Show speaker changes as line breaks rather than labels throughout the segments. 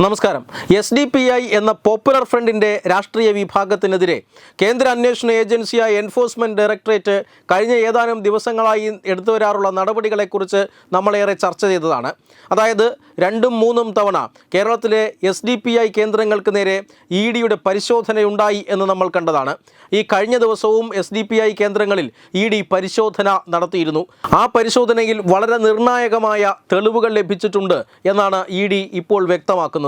നമസ്കാരം. S D P I എന്ന popular ഫ്രണ്ടിന്റെ രാഷ്ട്രീയ വിഭാഗത്തിനെതിരെ കേന്ദ്ര അന്വേഷണ ഏജൻസിയായ എൻഫോഴ്സ്മെന്റ് ഡയറക്ടറേറ്റ് കഴിഞ്ഞ ഏതാനും ദിവസങ്ങളായി എടുത്തു വരാറുള്ള നടപടികളെക്കുറിച്ച് നമ്മളേറെ ചർച്ച ചെയ്തതാണ്. അതായത് രണ്ടും മൂന്നും തവണ കേരളത്തിലെ എസ് ഡി പി ഐ കേന്ദ്രങ്ങൾക്ക് നേരെ ഇ ഡിയുടെ പരിശോധനയുണ്ടായി എന്ന് നമ്മൾ കണ്ടതാണ്. ഈ കഴിഞ്ഞ ദിവസവും എസ് ഡി പി ഐ കേന്ദ്രങ്ങളിൽ ഇ ഡി പരിശോധന നടത്തിയിരുന്നു. ആ പരിശോധനയിൽ വളരെ നിർണായകമായ തെളിവുകൾ ലഭിച്ചിട്ടുണ്ട് എന്നാണ് ഇ ഡി ഇപ്പോൾ വ്യക്തമാക്കുന്നത്.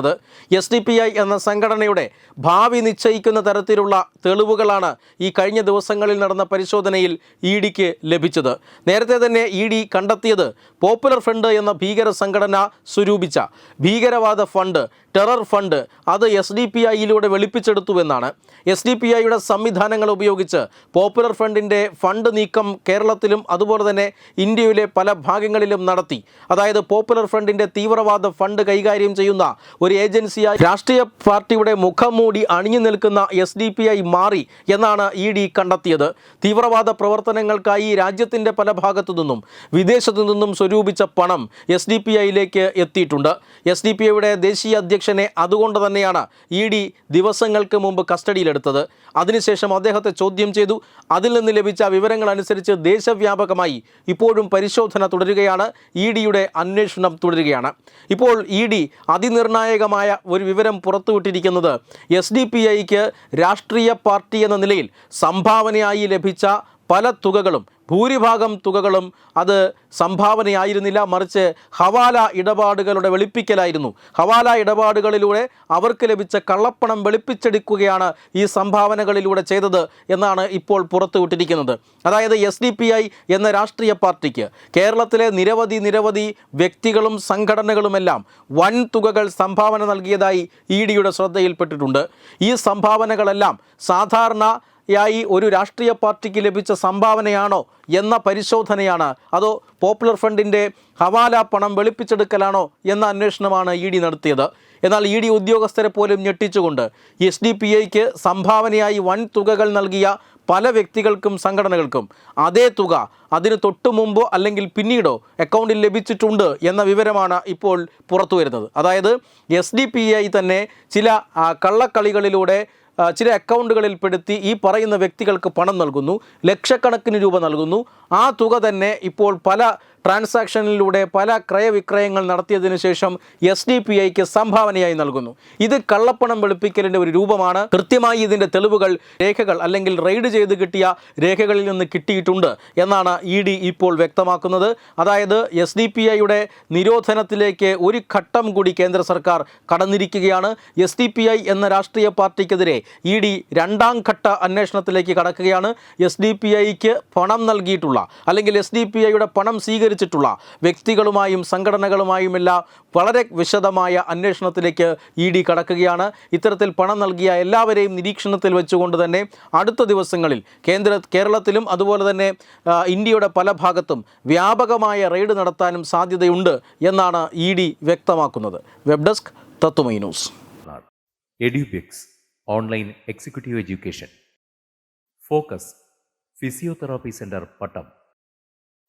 എസ് ഡി പി ഐ എന്ന സംഘടനയുടെ ഭാവി നിശ്ചയിക്കുന്ന തരത്തിലുള്ള തെളിവുകളാണ് ഈ കഴിഞ്ഞ ദിവസങ്ങളിൽ നടന്ന പരിശോധനയിൽ ഇ ഡിക്ക് ലഭിച്ചത്. നേരത്തെ തന്നെ ഇ ഡി കണ്ടെത്തിയത് പോപ്പുലർ ഫ്രണ്ട് എന്ന ഭീകര സംഘടന സ്വരൂപിച്ച ഭീകരവാദ ഫണ്ട് ടെറർ ഫണ്ട് അത് എസ് ഡി പി ഐയിലൂടെ വെളുപ്പിച്ചെടുത്തുവെന്നാണ്. എസ് ഡി പി ഐയുടെ സംവിധാനങ്ങൾ ഉപയോഗിച്ച് പോപ്പുലർ ഫ്രണ്ടിന്റെ ഫണ്ട് നീക്കം കേരളത്തിലും അതുപോലെ തന്നെ ഇന്ത്യയിലെ പല ഭാഗങ്ങളിലും നടത്തി. അതായത് പോപ്പുലർ ഫ്രണ്ടിന്റെ തീവ്രവാദ ഫണ്ട് കൈകാര്യം ചെയ്യുന്ന ഒരു ഏജൻസിയായി രാഷ്ട്രീയ പാർട്ടിയുടെ മുഖം മൂടി അണിഞ്ഞു നിൽക്കുന്ന എസ് ഡി പി ഐ മാറി എന്നാണ് ഇ ഡി കണ്ടെത്തിയത്. തീവ്രവാദ പ്രവർത്തനങ്ങൾക്കായി രാജ്യത്തിന്റെ പല ഭാഗത്തു നിന്നും വിദേശത്തു നിന്നും സ്വരൂപിച്ച പണം എസ് ഡി പി ഐയിലേക്ക് എത്തിയിട്ടുണ്ട്. എസ് ഡി പി ഐയുടെ ദേശീയ അധ്യക്ഷനെ അതുകൊണ്ട് തന്നെയാണ് ഇ ഡി ദിവസങ്ങൾക്ക് മുമ്പ് കസ്റ്റഡിയിലെടുത്തത്. അതിനുശേഷം അദ്ദേഹത്തെ ചോദ്യം ചെയ്തു. അതിൽ നിന്ന് ലഭിച്ച വിവരങ്ങൾ അനുസരിച്ച് ദേശവ്യാപകമായി ഇപ്പോഴും പരിശോധന തുടരുകയാണ്. ഇ ഡിയുടെ അന്വേഷണം തുടരുകയാണ്. ഇപ്പോൾ ഇ ഡി അതിനിർണായകമായ ഒരു വിവരം പുറത്തുവിട്ടിരിക്കുന്നത് എസ് ഡി പി ഐക്ക് രാഷ്ട്രീയ പാർട്ടി എന്ന നിലയിൽ സംഭാവനയായി ലഭിച്ച പല തുകകളും ഭൂരിഭാഗം തുകകളും അത് സംഭാവനയായിരുന്നില്ല. മറിച്ച് ഹവാല ഇടപാടുകളുടെ വെളുപ്പിക്കലായിരുന്നു. ഹവാല ഇടപാടുകളിലൂടെ അവർക്ക് ലഭിച്ച കള്ളപ്പണം വെളുപ്പിച്ചെടുക്കുകയാണ് ഈ സംഭാവനകളിലൂടെ ചെയ്തത് എന്നാണ് ഇപ്പോൾ പുറത്തുവിട്ടിരിക്കുന്നത്. അതായത് എസ് ഡി പി ഐ എന്ന രാഷ്ട്രീയ പാർട്ടിക്ക് കേരളത്തിലെ നിരവധി നിരവധി വ്യക്തികളും സംഘടനകളുമെല്ലാം വൻ തുകകൾ സംഭാവന നൽകിയതായി ഇ ഡിയുടെ ശ്രദ്ധയിൽപ്പെട്ടിട്ടുണ്ട്. ഈ സംഭാവനകളെല്ലാം സാധാരണ യായി ഒരു രാഷ്ട്രീയ പാർട്ടിക്ക് ലഭിച്ച സംഭാവനയാണോ എന്ന പരിശോധനയാണ്. അതോ പോപ്പുലർ ഫ്രണ്ടിന്റെ ഹവാല പണം വെളുപ്പിച്ചെടുക്കലാണോ എന്ന അന്വേഷണമാണ് ഇ ഡി നടത്തിയത്. എന്നാൽ ഇ ഡി ഉദ്യോഗസ്ഥരെ പോലും ഞെട്ടിച്ചുകൊണ്ട് എസ് ഡി പി ഐക്ക് സംഭാവനയായി വൻ തുകകൾ നൽകിയ പല വ്യക്തികൾക്കും സംഘടനകൾക്കും അതേ തുക അതിന് തൊട്ടു മുമ്പോ അല്ലെങ്കിൽ പിന്നീടോ അക്കൗണ്ടിൽ ലഭിച്ചിട്ടുണ്ട് എന്ന വിവരമാണ് ഇപ്പോൾ പുറത്തു വരുന്നത് അതായത് എസ് ഡി പി ഐ തന്നെ ചില കള്ളക്കളികളിലൂടെ ചില അക്കൗണ്ടുകളിൽ പെടുത്തി ഈ പറയുന്ന വ്യക്തികൾക്ക് പണം നൽകുന്നു ലക്ഷക്കണക്കിന് രൂപ നൽകുന്നു. ആ തുക തന്നെ ഇപ്പോൾ പല ട്രാൻസാക്ഷനിലൂടെ പല ക്രയവിക്രയങ്ങൾ നടത്തിയതിനു ശേഷം എസ് ഡി പി ഐക്ക് സംഭാവനയായി നൽകുന്നു. ഇത് കള്ളപ്പണം വെളുപ്പിക്കലിന്റെ ഒരു രൂപമാണ്. കൃത്യമായി ഇതിന്റെ തെളിവുകൾ രേഖകൾ അല്ലെങ്കിൽ റെയ്ഡ് ചെയ്ത് കിട്ടിയ രേഖകളിൽ നിന്ന് കിട്ടിയിട്ടുണ്ട് എന്നാണ് ഇ ഡി ഇപ്പോൾ വ്യക്തമാക്കുന്നത്. അതായത് എസ് ഡി പി ഐയുടെ നിരോധനത്തിലേക്ക് ഒരു ഘട്ടം കൂടി കേന്ദ്ര സർക്കാർ കടന്നിരിക്കുകയാണ്. എസ് ഡി പി ഐ എന്ന രാഷ്ട്രീയ പാർട്ടിക്കെതിരെ ഇ ഡി രണ്ടാം ഘട്ട അന്വേഷണത്തിലേക്ക് കടക്കുകയാണ്. എസ് ഡി പി ഐക്ക് പണം നൽകിയിട്ടുള്ള അല്ലെങ്കിൽ എസ് ഡി പി ഐയുടെ പണം സ്വീകരിച്ചിട്ടുള്ള വ്യക്തികളുമായും സംഘടനകളുമായും സംഘടനകളുമായുമെല്ലാം വളരെ വിശദമായ അന്വേഷണത്തിലേക്ക് ഇ ഡി കടക്കുകയാണ്. ഇത്തരത്തിൽ പണം നൽകിയ എല്ലാവരെയും നിരീക്ഷണത്തിൽ വെച്ചുകൊണ്ട് തന്നെ അടുത്ത ദിവസങ്ങളിൽ കേന്ദ്ര കേരളത്തിലും അതുപോലെ തന്നെ ഇന്ത്യയുടെ പല ഭാഗത്തും വ്യാപകമായ റെയ്ഡ് നടത്താനും സാധ്യതയുണ്ട് എന്നാണ് ഇ ഡി വ്യക്തമാക്കുന്നത്. Web desk Tatwamayi news.
Online executive education. Focus physiotherapy centre Pattom.